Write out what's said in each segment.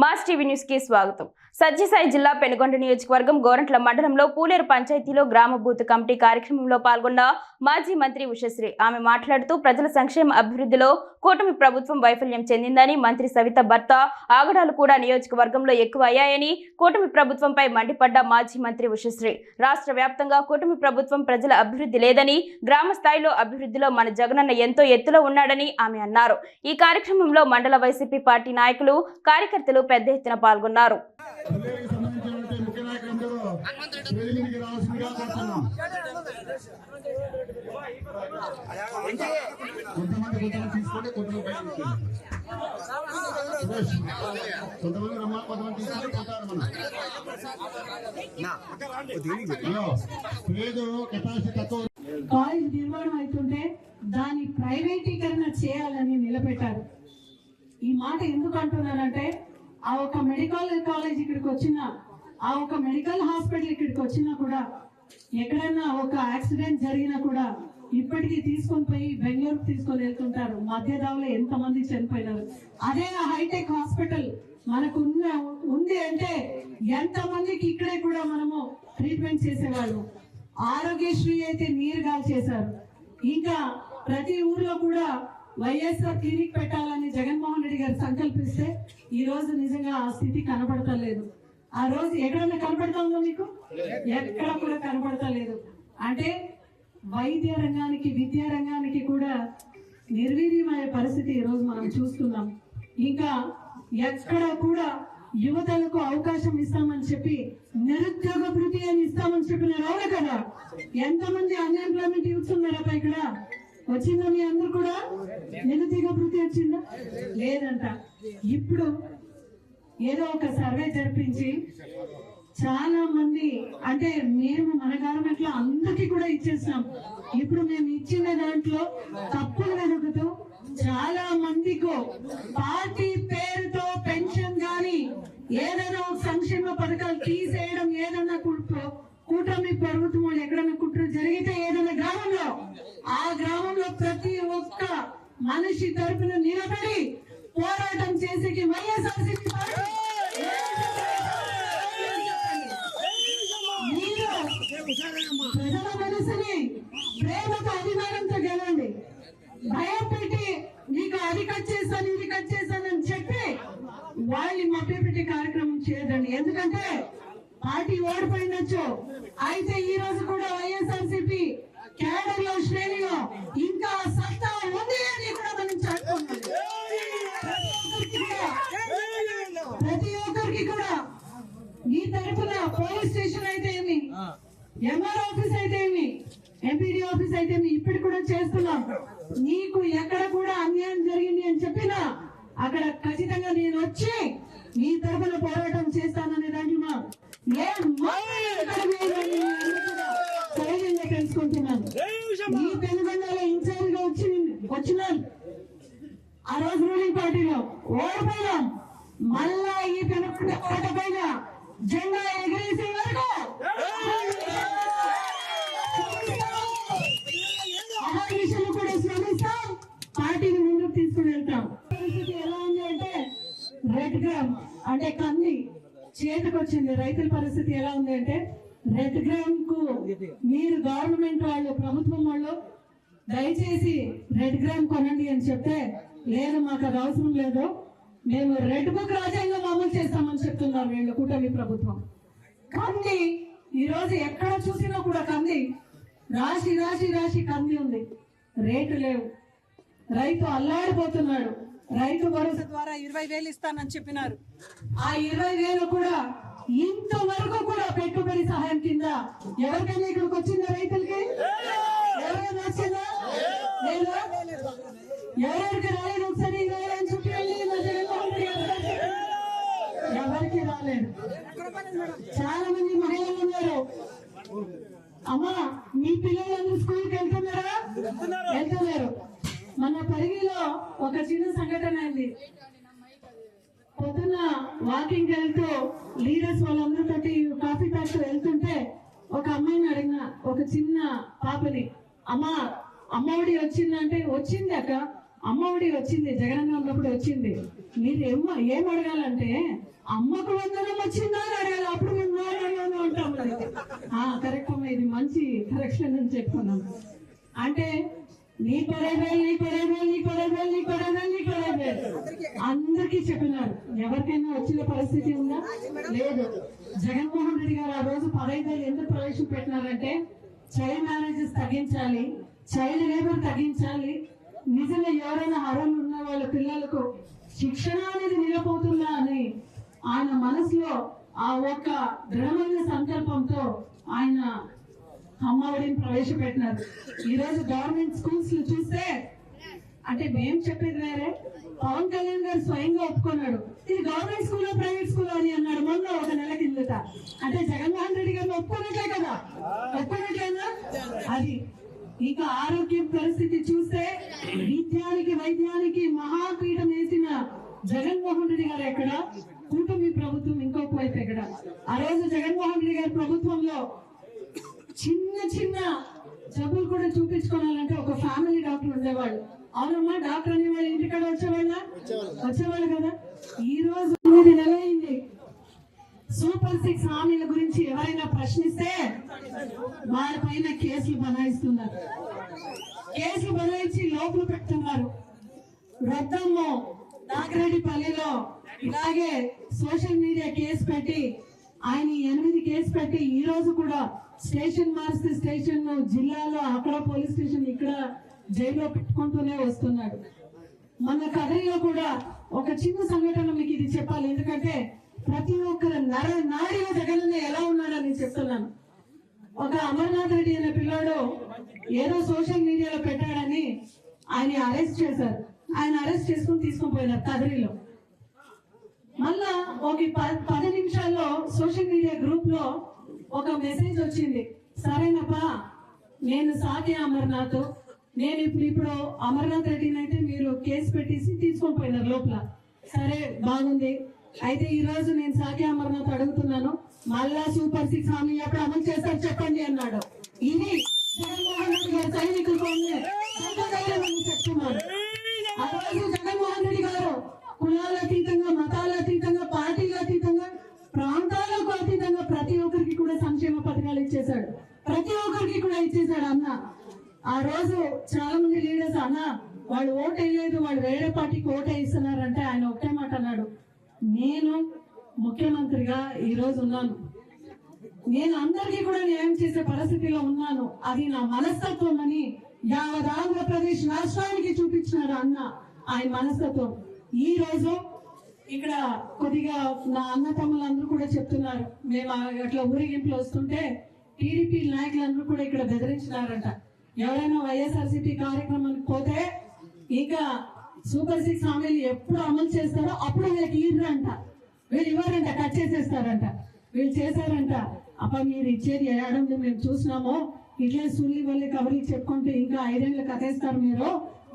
Mass TV న్యూస్కి స్వాగతం. సత్యసాయి జిల్లా పెనుగొండ నియోజకవర్గం గోరంట్ల మండలంలో పూలేరు పంచాయతీలో గ్రామ బూత్ కమిటీ కార్యక్రమంలో పాల్గొన్న మాజీ మంత్రి ఉషశ్రీ. ఆమె మాట్లాడుతూ ప్రజల సంక్షేమ అభివృద్ధిలో కూటమి ప్రభుత్వం వైఫల్యం చెందిందని మంత్రి సవిత భర్త ఆగడాలు కూడా నియోజకవర్గంలో ఎక్కువ అయ్యాయని కూటమి ప్రభుత్వంపై మండిపడ్డ మాజీ మంత్రి ఉషశ్రీ. రాష్ట్ర వ్యాప్తంగా కూటమి ప్రభుత్వం ప్రజల అభివృద్ధి లేదని గ్రామ స్థాయిలో అభివృద్ధిలో మన జగనన్న ఎంతో ఎత్తులో ఉన్నాడని ఆమె అన్నారు. ఈ కార్యక్రమంలో మండల వైసీపీ పార్టీ నాయకులు కార్యకర్తలు పెద్ద ఎత్తున పాల్గొన్నారు. కొంతమంది రమ్మా కొంతమంది తీసుకొని పోతారు మనం. కాలేజ్ నిర్మాణం అవుతుంటే దాని ప్రైవేటీకరణ చేయాలని నిలబెట్టారు. ఈ మాట ఎందుకు అంటున్నారంటే ఆ ఒక మెడికల్ కాలేజ్ ఇక్కడికి వచ్చిన ఆ ఒక మెడికల్ హాస్పిటల్ ఇక్కడికి వచ్చినా కూడా ఎక్కడైనా ఒక యాక్సిడెంట్ జరిగినా కూడా ఇప్పటికీ తీసుకొని పోయి బెంగళూరుకు తీసుకొని వెళ్తుంటారు. మధ్య దావలో ఎంతమంది చనిపోయినారు. అదే ఆ హైటెక్ హాస్పిటల్ మనకు ఉన్న ఉంది అంటే ఎంతమందికి ఇక్కడే కూడా మనము ట్రీట్మెంట్ చేసేవాళ్ళు. ఆరోగ్యశ్రీ అయితే నీరుగా చేశారు ఇంకా ప్రతి ఊర్లో కూడా వైఎస్ఆర్ క్లినిక్ పెట్టాలని జగన్మోహన్ రెడ్డి గారు సంకల్పిస్తే ఈ రోజు నిజంగా ఆ స్థితి కనబడతలేదు ఆ రోజు ఎక్కడన్నా కనబడతా ఉందా మీకు? ఎక్కడ కూడా కనబడతలేదు అంటే వైద్య రంగానికి విద్యా రంగానికి కూడా నిర్వీర్యమయ్యే పరిస్థితి ఈ రోజు మనం చూస్తున్నాం. ఇంకా ఎక్కడ కూడా యువతలకు అవకాశం ఇస్తామని చెప్పి నిరుద్యోగ భృతి అని ఇస్తామని చెప్పినారు అవునా కదా. ఎంతమంది అన్ఎంప్లాయ్మెంట్ యూత్స్ ఉన్నారా ఇక్కడ? వచ్చిందా మీ అందరు కూడా? నిరుద్యోగ భృతి వచ్చిందా? లేదంట. ఇప్పుడు ఏదో ఒక సర్వే జరిపించి చాలా మంది అంటే మేము మన గవర్నమెంట్లో అందరికి కూడా ఇచ్చేసాం ఇప్పుడు మేము ఇచ్చిన దాంట్లో తప్పులు వెనుకతో చాలా మందికి పార్టీ పేరుతో పెన్షన్ గాని ఏదైనా సంక్షేమ పథకాలు తీసేయడం ఏదైనా కుట్ర- కూటమి ప్రభుత్వం ఎక్కడైనా కుట్ర జరిగితే ఏదైనా గ్రామంలో ఆ గ్రామంలో ప్రతి ఒక్క మనిషి తరపున నిలబడి పోరాటం చేసేకి వైఎస్ఆర్సీపీ ప్రజల మనసుని ప్రేమతో అభిమానంతో గెలండి భయపెట్టి నీకు అది కట్ చేస్తాను ఇది కట్ చేస్తానని చెప్పి వాళ్ళని మభ్యపెట్టే కార్యక్రమం చేయదండి ఎందుకంటే పార్టీ ఓడిపోయినచ్చు అయితే ఈ రోజు కూడా వైఎస్ఆర్సీపీ కేడర్లో శ్రేణిలో ఇంకా సత్తా ఉంది అని కూడా మనం ప్రతి ఒక్కరికి కూడా ఈ తరపున పోలీస్ స్టేషన్ అయితే ఏమి ఎంఆర్ ఆఫీస్ అయితే ఏమి ఎంపీడీ ఆఫీస్ అయితే ఇప్పుడు కూడా చేస్తున్నాం. నీకు ఎక్కడ కూడా అన్యాయం జరిగింది అని చెప్పినా అక్కడ ఖచ్చితంగా నేను వచ్చి నీ తరపున పోరాటం చేస్తాననే లేదని మీ అందరూ తెలుసుకుంటున్నాను ఈ పెనుగొండలో ఇన్ఛార్జ్గా వచ్చి వచ్చినాను ఆ రోజు రూలింగ్ పార్టీలో ఓడిపోయాం మళ్ళా ఈ పెనుకున్న కోట పైన జెండా ఎగిరేసే వరకు అహర్నిశలు కూడా శ్రమిస్తాం పార్టీని ముందుకు తీసుకుని వెళ్తాం. పరిస్థితి ఎలా ఉంది అంటే రెడ్ గ్రామ్ అంటే చేతికి వచ్చింది రైతుల పరిస్థితి ఎలా ఉంది అంటే రెడ్ గ్రామ్కు మీరు గవర్నమెంట్ వాళ్ళు ప్రభుత్వం వాళ్ళు దయచేసి రెడ్ గ్రామ్ కొనండి అని చెప్తే లేదు మాకు అది అవసరం లేదు. మేము రెడ్ బుక్ రాజ్యాంగం అమలు చేస్తామని చెప్తున్నారు వీళ్ళు కూటమి ప్రభుత్వం. కంది ఈ రోజు ఎక్కడ చూసినా కూడా కంది. రాశి రాశి రాశి కంది ఉంది. రేటు లేవు. రైతు అల్లాడిపోతున్నాడు. రైతు భరోసా ద్వారా ఇరవై వేలు ఇస్తానని చెప్పినారు. ఆ ఇరవై వేలు కూడా ఇంతవరకు కూడా పెట్టుబడి సహాయం కింద ఎవరికైనా ఇక్కడికి వచ్చిందా రైతులకి ఎవరైనా వచ్చిందా లేదా ఎవరికి రాలేదు ఒకసారి ఇరవై వేలు అని చెప్పి వెళ్ళి మా జగన్మోహన్ రెడ్డి గారు చెప్పారు. ఎవరికి రాలేదు చాలా మంది మహిళలు ఉన్నారు అమ్మా మీ పిల్లలందరూ స్కూల్కి వెళ్తున్నారా వెళ్తున్నారు మన పరిగిలో ఒక చిన్న సంఘటన అయింది పొద్దున్న వాకింగ్ వెళ్తూ లీడర్స్ వాళ్ళందరితోటి కాఫీ తాగుతూ వెళ్తుంటే ఒక అమ్మాయిని అడిగిన ఒక చిన్న పాపని అమ్మా అమ్మఒడి వచ్చిందంటే వచ్చింది అక్క అమ్మఒడి వచ్చింది జగనన్న ఉన్నప్పుడు వచ్చింది మీరు ఏం అడగాలంటే అమ్మకు వందనం వచ్చిందా అని అడగాలి అప్పుడు మేము అడగాలని ఉంటాం కరెక్ట్ అమ్మా ఇది మంచి కరెక్షన్ అని చెప్పుకున్నాం అంటే నీ పడేదాలు నీ పడేదాలు నీ పడేదాలు నీ పడేదాలు నీ పడేదాలు అందరికీ చెప్పినారు. ఎవరికైనా వచ్చిన పరిస్థితి ఉందా? లేదు. జగన్మోహన్ రెడ్డి గారు ఆ రోజు పదహైదు ఎందుకు ప్రవేశపెట్టినారంటే చైల్డ్ మ్యారేజెస్ తగ్గించాలి చైల్డ్ లేబర్ తగ్గించాలి. నిజంగా ఎవరైనా అర్హులు ఉన్న వాళ్ళ పిల్లలకు శిక్షణ అనేది నిలబోతుందా అని ఆయన మనసులో ఆ ఒక్క దృఢమైన సంకల్పంతో ఆయన అమ్మఒడిని ప్రవేశపెట్టినారు. ఈ రోజు గవర్నమెంట్ స్కూల్స్ చూస్తే అంటే మేం చెప్పేది వేరే. పవన్ కళ్యాణ్ గారు స్వయంగా ఒప్పుకున్నాడు. ఇది గవర్నమెంట్ స్కూల్ ప్రైవేట్ స్కూల్ అని అన్నాడు. మొన్న ఒక నెల కిందట. అంటే జగన్మోహన్ రెడ్డి గారిని ఒప్పుకున్నట్లే కదా? ఒప్పుకున్నట్లేనా? అది ఇక ఆరోగ్యం పరిస్థితి చూస్తే విద్యానికి వైద్యానికి మహాపీఠం వేసిన జగన్మోహన్ రెడ్డి గారు ఎక్కడ? కూటమి ప్రభుత్వం ఇంకొక వైపు ఎక్కడ? ఆ రోజు జగన్మోహన్ రెడ్డి గారి ప్రభుత్వంలో చిన్న చిన్న జబ్బులు కూడా చూపించుకోవాలంటే ఒక ఫ్యామిలీ డాక్టర్ ఉండేవాళ్ళు. అవునమ్మా డాక్టర్ అనేవాళ్ళు ఇంటికాడ వచ్చేవాళ్ళ. వచ్చేవాళ్ళు కదా. ఈ రోజు సూపర్ సిక్స్ హామీల గురించి ఎవరైనా ప్రశ్నిస్తే వారిపైన కేసులు బనాయిస్తున్నారు. కేసులు బనాయించి లోపల పెడుతున్నారు. రద్దమ్ము నాగిరెడ్డిపల్లిలో ఇలాగే సోషల్ మీడియా కేసు పెట్టి ఆయన ఎనిమిది కేసు పెట్టి ఈ రోజు కూడా స్టేషన్ మారిస్తే స్టేషన్ జిల్లాలో అక్కడ పోలీస్ స్టేషన్ ఇక్కడ జైల్లో పెట్టుకుంటూనే వస్తున్నాడు. మన కథలో కూడా ఒక చిన్న సంఘటన మీకు ఇది చెప్పాలి. ఎందుకంటే ప్రతి ఒక్కరు నర నాడిన జగన్ ఎలా ఉన్నాడని చెప్తున్నాను. ఒక అమర్నాథ్ రెడ్డి అనే పిల్లాడు ఏదో సోషల్ మీడియాలో పెట్టాడని ఆయన అరెస్ట్ చేశారు. ఆయన అరెస్ట్ చేసుకుని తీసుకుని పోయినారు కదిరిలో. మళ్ళా ఒక పది నిమిషాల్లో సోషల్ మీడియా గ్రూప్లో ఒక మెసేజ్ వచ్చింది. సరేనప్పా నేను సాకే అమర్నాథ్. నేను ఇప్పుడు ఇప్పుడు అమర్నాథ్ రెడ్డిని అయితే మీరు కేసు పెట్టేసి తీసుకొని పోయినారు లోపల. సరే బాగుంది. అయితే ఈ రోజు నేను సాకే అమర్నాథ్ అడుగుతున్నాను. మళ్ళా సూపర్ సిక్స్ హామీ ఎప్పుడు అమలు చేస్తారు చెప్పండి అన్నాడు. ఇది జగన్మోహన్ రెడ్డి గారు సైనికులతో చెప్తున్నాను ఆ రోజు జగన్మోహన్ రెడ్డి గారు కులాల అతీతంగా మతాల అతీతంగా పార్టీల అతీతంగా ప్రాంతాలకు అతీతంగా ప్రతి ఒక్కరికి కూడా సంక్షేమ పథకాలు ఇచ్చేశాడు. ప్రతి ఒక్కరికి కూడా ఇచ్చేశాడు అన్న. ఆ రోజు చాలా మంది లీడర్స్ అన్న వాళ్ళు ఓటు వేయలేదు వాళ్ళు వేరే పార్టీకి ఓటు వేస్తున్నారంటే ఆయన ఒకటే మాట అన్నాడు నేను ముఖ్యమంత్రిగా ఈ రోజు ఉన్నాను. నేను అందరికీ కూడా న్యాయం చేసే పరిస్థితిలో ఉన్నాను. అది నా మనస్తత్వం అని యావత్ ఆంధ్రప్రదేశ్ రాష్ట్రానికి చూపించినాడు అన్న ఆయన మనస్తత్వం. ఈ రోజు ఇక్కడ కొద్దిగా నా అన్న తమ్ములందరూ కూడా చెప్తున్నారు. మేము అట్లా ఊరేగింపులు వస్తుంటే టీడీపీ నాయకులందరూ కూడా ఇక్కడ బెదిరించినారంట. ఎవరైనా వైఎస్ఆర్సీపీ కార్యక్రమానికి పోతే ఇంకా సూపర్ సిక్స్ హామీలు ఎప్పుడు అమలు చేస్తారో అప్పుడు వీళ్ళకి ఈర్రంట వీళ్ళు ఇవ్వరంట కట్ చేసేస్తారంట. వీళ్ళు చేశారంట. అప్ప మీరు ఇచ్చేది ఏడాది మేము చూసినాము ఇట్లే సుల్లి వల్లి కబుర్లు చెప్పుకుంటూ ఇంకా ఐరన్లు కథేస్తారు మీరు.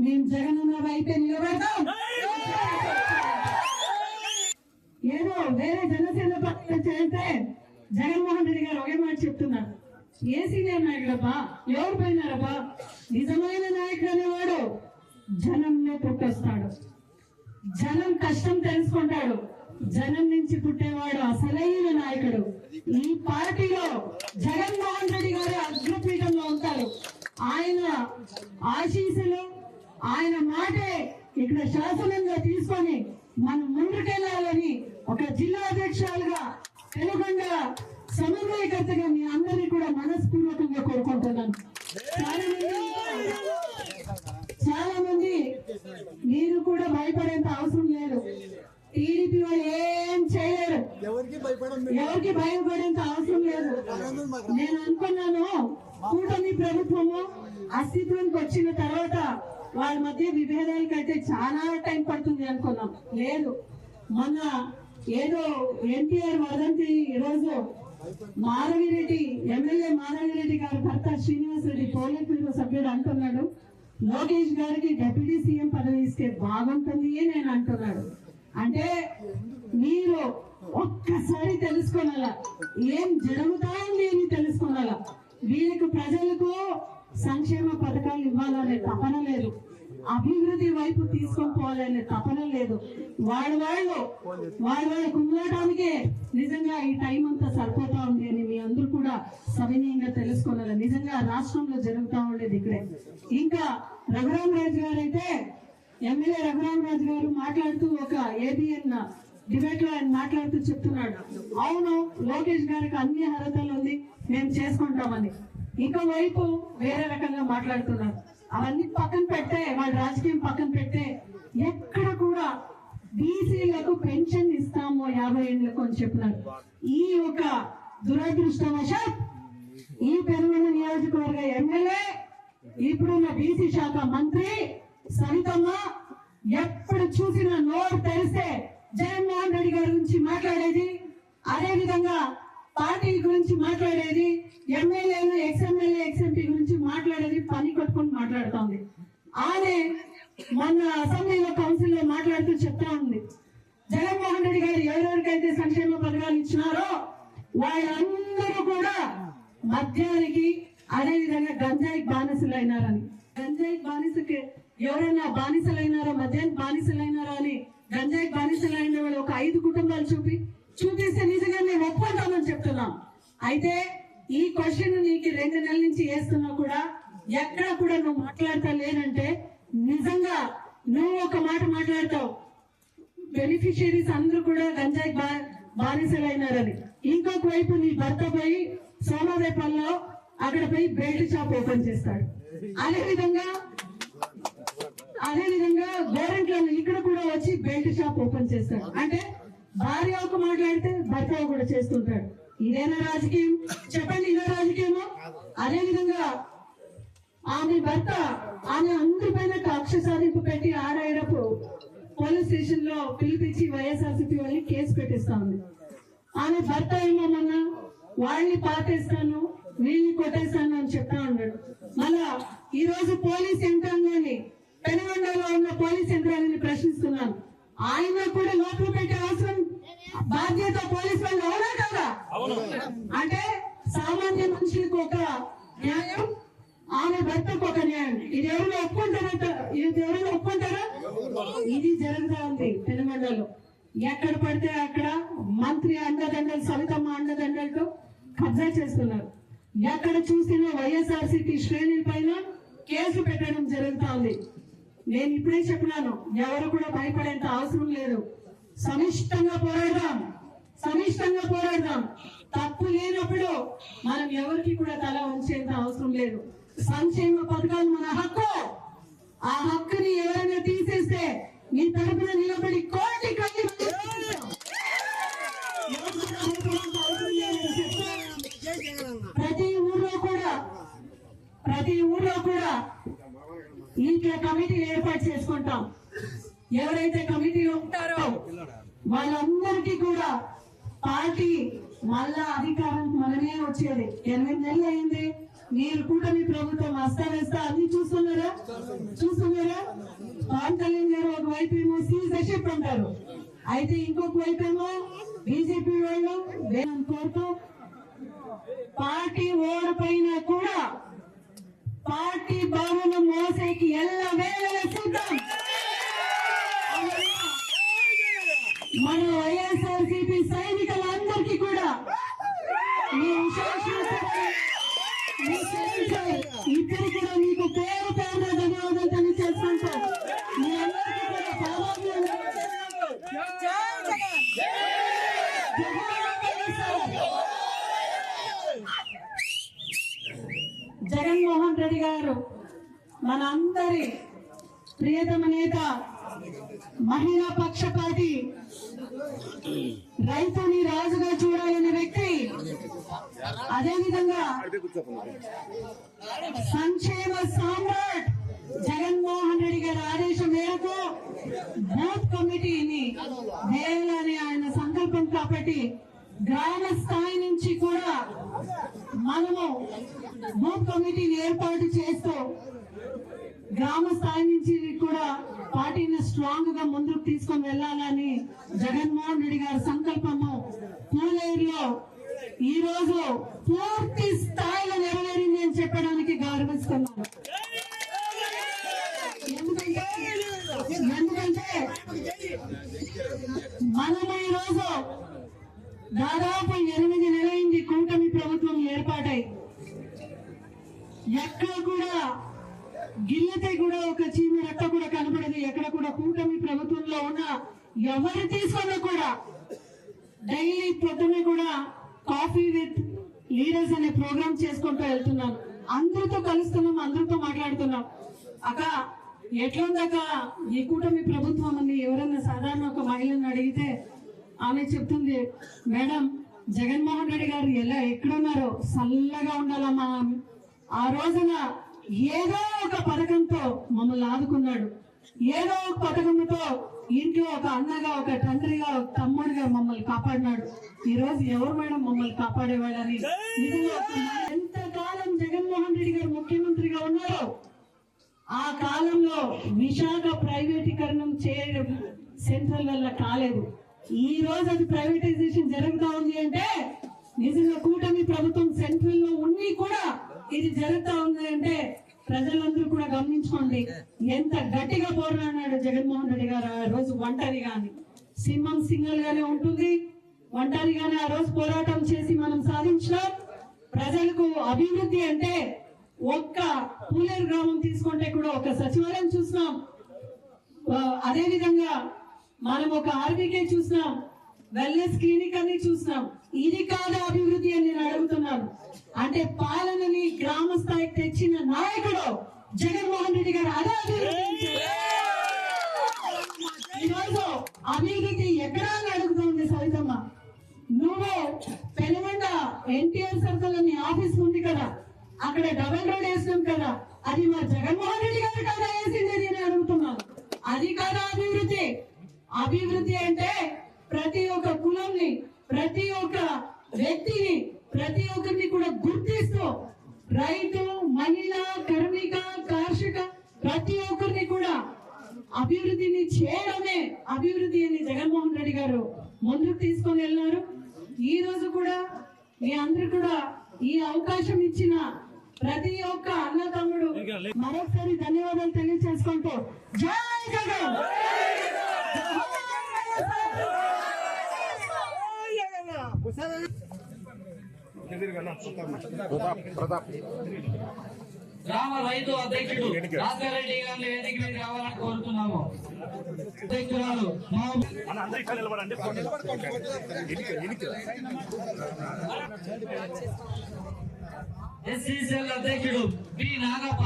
మేము జగన్ ఉన్న వైపే ఏదో వేరే జనసేన పార్టీ చేస్తే జగన్మోహన్ రెడ్డి గారు ఒకే మాట చెప్తున్నారు ఏ సీనియర్ నాయకుడబ్బా ఎవరు పోయినారబ్బా నిజమైన నాయకుడు అనేవాడు జనంలో పుట్టొస్తాడు. జనం కష్టం తెలుసుకుంటాడు. జనం నుంచి పుట్టేవాడు అసలైన నాయకుడు. ఈ పార్టీలో జగన్మోహన్ రెడ్డి గారు అగ్రపీఠంలో ఉంటారు. ఆయన ఆశీస్సులు ఆయన మాటే ఇక్కడ శాసనంగా తీసుకొని మనం ముందుకెళ్ళాలని ఒక జిల్లా అధ్యక్షులుగా తెలుగొండ సమన్వయకర్తగా మీ అందరినీ కూడా మనస్పూర్వకంగా కోరుకుంటున్నాను. చాలా మంది చాలా మంది మీరు కూడా భయపడేంత అవసరం లేదు. టీడీపీ వాళ్ళు ఏం చేయలేరు. ఎవరికి భయపడం ఎవరికి భయపడేంత అవసరం లేదు. నేను అనుకున్నాను కూటమి ప్రభుత్వము అస్తిత్వానికి వచ్చిన తర్వాత వాళ్ళ మధ్య విభేదాలకైతే చాలా టైం పడుతుంది అనుకున్నాం. లేదు. మొన్న ఏదో ఎన్టీఆర్ వదంతి ఈరోజు మాధవిరెడ్డి ఎమ్మెల్యే మాధవిరెడ్డి గారి భర్త శ్రీనివాస్ రెడ్డి పోలిట్ బ్యూరో సభ్యుడు అంటున్నాడు. లోకేష్ గారికి డిప్యూటీ సీఎం పదవి ఇస్తే బాగుంటుంది అని నేను అంటున్నాడు. అంటే మీరు ఒక్కసారి తెలుసుకోనాల? ఏం జరుగుతాయండి అని తెలుసుకోనాల? వీరికి ప్రజలకు సంక్షేమ పథకాలు ఇవ్వాలనే తపన లేదు. అభివృద్ధి వైపు తీసుకొని పోవాలనే తపన లేదు. వాళ్ళ వాళ్ళు వాళ్ళ వాళ్ళు కుమ్మటానికే నిజంగా ఈ టైం అంతా సరిపోతా ఉంది అని మీ అందరూ కూడా సవినీయంగా తెలుసుకోవాలి నిజంగా రాష్ట్రంలో జరుగుతూ ఉండేది ఇక్కడే. ఇంకా రఘురామ్ రాజు గారు అయితే ఎమ్మెల్యే రఘురామరాజు గారు మాట్లాడుతూ ఒక ఏబిఎన్ డిబేట్లో ఆయన మాట్లాడుతూ చెప్తున్నాడు. అవును లోకేష్ గారికి అన్ని అర్హతలు ఉంది మేము చేసుకుంటామని. ఇంకో వైపు వేరే రకంగా మాట్లాడుతున్నారు. అవన్నీ పక్కన పెట్టే వాళ్ళ రాజకీయం పక్కన పెట్టే ఎక్కడ కూడా బీసీలకు పెన్షన్ ఇస్తాము యాభై ఏళ్ళకు అని చెప్పినారు. ఈ ఒక దురదృష్టవశాత్ ఈ పెరుగొండ నియోజకవర్గ ఎమ్మెల్యే ఇప్పుడున్న బీసీ శాఖ మంత్రి సవితమ్మ ఎప్పుడు చూసినా నోరు తెరిస్తే జగన్మోహన్ రెడ్డి గారి గురించి మాట్లాడేది అదే విధంగా పార్టీ గురించి మాట్లాడేది ఎమ్మెల్యేలు ఎక్స్ఎమ్మెల్యే ఎక్స్ఎంపీ గురించి మాట్లాడేది పని కట్టుకొని మాట్లాడుతోంది ఆమె మొన్న అసెంబ్లీలో కౌన్సిల్లో మాట్లాడుతూ చెప్తా ఉంది. జగన్మోహన్ రెడ్డి గారు ఎవరెవరికైతే సంక్షేమ పథకాలు ఇచ్చినారో వాళ్ళందరూ కూడా మద్యానికి అదే విధంగా గంజాయికి బానిసలు అయినారని గంజాయి బానిసకి ఎవరైనా బానిసలైనారో మద్యానికి బానిసలైనారో అని గంజాయి బానిసలైన వాళ్ళు ఒక ఐదు కుటుంబాలు చూపి చూపిస్తే నిజంగా నేను ఒప్పుకుంటామని చెప్తున్నాం. అయితే ఈ క్వశ్చన్ నీకు రెండు నెలల నుంచి వేస్తున్నా కూడా ఎక్కడ కూడా నువ్వు మాట్లాడతా లేనంటే నిజంగా నువ్వు ఒక మాట మాట్లాడతావు. బెనిఫిషియరీస్ అందరూ కూడా గంజాయి బా బానిసలైనారని. ఇంకొక వైపు నీ భర్త పోయి సోమాదేపల్లో అక్కడ పోయి బెల్ట్ షాప్ ఓపెన్ చేస్తాడు. అదే విధంగా అదే విధంగా గోరెంట్లో ఇక్కడ కూడా వచ్చి బెల్ట్ షాప్ ఓపెన్ చేస్తాడు అంటే భార్య ఒక మాట్లాడితే భర్త కూడా చేస్తుంటాడు. ఇదేనా రాజకీయం? చెప్పండి ఇదే రాజకీయము? అదే విధంగా ఆమె భర్త ఆమె అందరిపైన కక్ష సాధింపు పెట్టి ఆరాయడప్పుడు పోలీస్ స్టేషన్లో పిలిపించి వైఎస్ఆర్సీపీ వాళ్ళని కేసు పెట్టిస్తా ఉంది. ఆమె భర్త ఏమో మొన్న వాళ్ళని పాతేస్తాను వీళ్ళని కొట్టేస్తాను అని చెప్తా ఉన్నాడు. మళ్ళా ఈ రోజు పోలీస్ యంత్రాంగాన్ని పెనుగొండలో ఉన్న పోలీస్ యంత్రాంగాన్ని ప్రశ్నిస్తున్నాను ఆయన కూడా లోపల పెట్టే అవసరం బాధ్యత పోలీస్ వాళ్ళు అవునా కదా? అంటే సామాన్య మనుషులకు ఒక న్యాయం ఆమె భర్తకు ఒక న్యాయం. ఇది ఎవరు ఒప్పుకుంటారా ఇది ఎవరు ఒప్పుకుంటారా? ఇది జరుగుతా ఉంది తెలంగాణలో ఎక్కడ పడితే అక్కడ మంత్రి అండదండలు సవితమ్మ అండదండలతో కబ్జా చేస్తున్నారు. ఎక్కడ చూసినా వైఎస్ఆర్సీపీ శ్రేణుల పైన కేసు పెట్టడం జరుగుతా ఉంది. నేను ఇప్పుడే చెప్పినాను ఎవరు కూడా భయపడేంత అవసరం లేదు. సమిష్టంగా పోరాడదాం సమిష్టంగా పోరాడదాం. తప్పు లేనప్పుడు మనం ఎవరికి కూడా తల ఉంచేంత అవసరం లేదు. సంక్షేమ పథకాలు మన హక్కు. ఆ హక్కుని ఎవరైనా తీసేస్తే మీ తరపున నిలబడి కోటి కట్టి ప్రతి ఊర్లో కూడా ప్రతి ఊర్లో కూడా ఇంట్లో కమిటీలు ఏర్పాటు చేసుకుంటాం. ఎవరైతే కమిటీలు ఉంటారో వాళ్ళందరికీ కూడా పార్టీ మళ్ళా అధికారం మనమే వచ్చేది. ఎనిమిది నెలలు అయింది. మీరు కూటమి ప్రభుత్వం అస్తవ్యస్త. అన్ని చూస్తున్నారా? చూస్తున్నారా? పవన్ కళ్యాణ్ గారు ఒక వైపు ఏమో సీజర్షిప్ అంటారు. అయితే ఇంకొక వైపు ఏమో బీజేపీ వాళ్ళు కోరుతూ పార్టీ ఓడిపోయినా కూడా పార్టీ భవనం మోసేకి ఎల్ల వేళ సిద్ధం మన వైఎస్ఆర్సీపీ సైనికులందరికీ కూడా మీ విశేషమైన- మీ సైనికులు ఇద్దరు కూడా మీకు పేరు పేరు ధన్యవాదాలు తెలియజేసుకుంటారు మీ అందరికీ కూడా పాదాభివందనాలు. జగన్మోహన్ రెడ్డి గారు మన ప్రియతమ నేత మహిళా పక్షపాతి రైతుని రాజుగా చూడాలని వ్యక్తి అదేవిధంగా సంక్షేమ సామ్రాట్ జగన్మోహన్ రెడ్డి గారి ఆదేశం మేరకు బూత్ కమిటీని వేయాలని ఆయన సంకల్పం కాబట్టి గ్రామ స్థాయి నుంచి కూడా మనము బూత్ కమిటీని ఏర్పాటు చేస్తూ గ్రామ స్థాయి నుంచి కూడా పార్టీని స్ట్రాంగ్గా ముందుకు తీసుకొని వెళ్ళాలని జగన్మోహన్ రెడ్డి గారి సంకల్పము పూలేరులో ఈ రోజు పూర్తి స్థాయిలో నెరవేరింది అని చెప్పడానికి గౌరవిస్తున్నాను. ఎందుకంటే మనం ఈ రోజు దాదాపు ఎనిమిది నెలలైంది కూటమి ప్రభుత్వం ఏర్పాటై. ఎక్కడ కూడా గిల్లతే కూడా ఒక చీమి రెక్క కూడా కనపడదు ఎక్కడ కూడా కూటమి ప్రభుత్వంలో ఉన్న ఎవరు తీసుకున్నా కూడా డైలీ పొద్దున్నే కూడా కాఫీ విత్ లీడర్స్ అనే ప్రోగ్రామ్ చేసుకుంటూ వెళ్తున్నాం. అందరితో కలుస్తున్నాం అందరితో మాట్లాడుతున్నాం. అక్క ఎట్లుందక్క ఈ కూటమి ప్రభుత్వం అని ఎవరైనా సాధారణ ఒక మహిళను అడిగితే ఆమె చెప్తుంది మేడం జగన్మోహన్ రెడ్డి గారు ఎలా ఎక్కడున్నారో చల్లగా ఉండాలమ్మా. ఆ రోజున ఏదో ఒక పథకంతో మమ్మల్ని ఆదుకున్నాడు. ఏదో ఒక పథకంతో ఇంట్లో ఒక అన్నగా ఒక తండ్రిగా ఒక తమ్ముడిగా మమ్మల్ని కాపాడినాడు. ఈ రోజు ఎవరు మేడం మమ్మల్ని కాపాడేవాడని ఎంతకాలం జగన్మోహన్ రెడ్డి గారు ముఖ్యమంత్రిగా ఉన్నారో ఆ కాలంలో విశాఖ ప్రైవేటీకరణం చేయడం సెంట్రల్ వల్ల కాలేదు. ఈ రోజు అది ప్రైవేటైజేషన్ జరుగుతా ఉంది అంటే నిజంగా కూటమి ప్రభుత్వం సెంట్రల్లో ఉండి కూడా ఇది జరుగుతా ఉంది అంటే ప్రజలందరూ కూడా గమనించుకోండి. ఎంత గట్టిగా పోరాడినాడు జగన్మోహన్ రెడ్డి గారు ఆ రోజు ఒంటరిగా అని. సింహం సింగల్ గానే ఉంటుంది. ఒంటరిగానే ఆ రోజు పోరాటం చేసి మనం సాధించినాం. ప్రజలకు అభివృద్ధి అంటే ఒక్క పూలేరు గ్రామం తీసుకుంటే కూడా ఒక సచివాలయం చూసినాం. అదే విధంగా మనం ఒక ఆర్బీకే చూసినాం. వెల్నెస్ క్లినిక్ అన్ని చూసినాం. ఇది కాదు అభివృద్ధి అని నేను అడుగుతున్నాను. అంటే పాలనని గ్రామ స్థాయికి తెచ్చిన నాయకుడు జగన్మోహన్ రెడ్డి గారు అదే అభివృద్ధి. ఈరోజు అభివృద్ధి ఎక్కడా అని అడుగుతుంది సవితమ్మ. నువ్వు పెనుగొండ ఎన్టీఆర్ సర్కిల్ అని ఆఫీస్ ఉంది కదా? అక్కడ డబల్ రోడ్ వేసినాం కదా? అది మా జగన్మోహన్ రెడ్డి గారు కదా వేసింది అని అడుగుతున్నాను. అది కాదా అభివృద్ధి. అభివృద్ధి అంటే ప్రతి ఒక్క కులంని ప్రతి ఒక్క వ్యక్తిని ప్రతి ఒక్కరిని కూడా గుర్తిస్తూ రైతు మహిళ కార్మిక కార్షిక ప్రతి ఒక్కరిని కూడా అభివృద్ధిని చేయడమే అభివృద్ధి అని జగన్మోహన్ రెడ్డి గారు ముందుకు తీసుకొని వెళ్ళినారు. ఈ రోజు కూడా మీ అందరు కూడా ఈ అవకాశం ఇచ్చిన ప్రతి ఒక్క అన్న తమ్ముడు మరొకసారి ధన్యవాదాలు తెలియజేసుకుంటూ జై జగన్! గ్రామ రైతు అధ్యక్షుడు రాజారెడ్డి గారిని వేదిక మీద రావాలని కోరుతున్నాము. అధ్యక్షురాలు ఎస్సీసీఎల్ అధ్యక్షుడు బి నాగప్ప.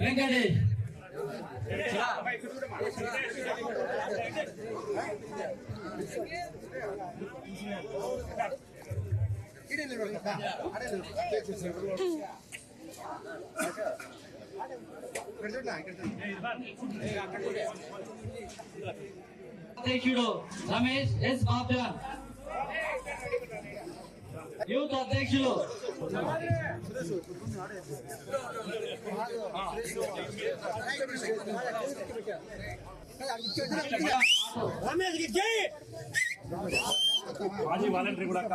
వెంకటేష్. అధ్యక్షుడు రమేష్ ఎస్ బాబ్జాన్ యూత్ అధ్యక్షులు మాజీ వాలంటరీ కూడా అక్క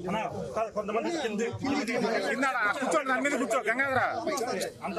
అన్న, కాదు, కొంతమంది కింద కింద కూర్చోండి దాని మీద కూర్చో గంగాధర అంత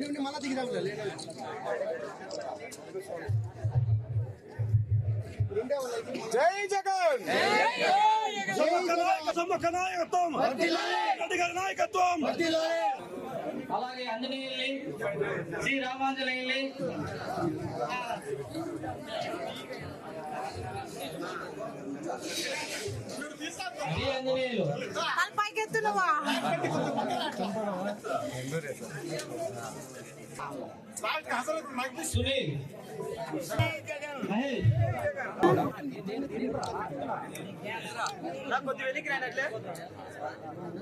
ఎనికి రండి ఓకే జై జగన్ నాయకత్వం! నాయకత్వం! అలాగే అంజనేయుల్ని శ్రీ రామాంజనేయుల్ని శ్రీ ఆంజనేయులు పైకెత్తునవా సునీల్ మహేష్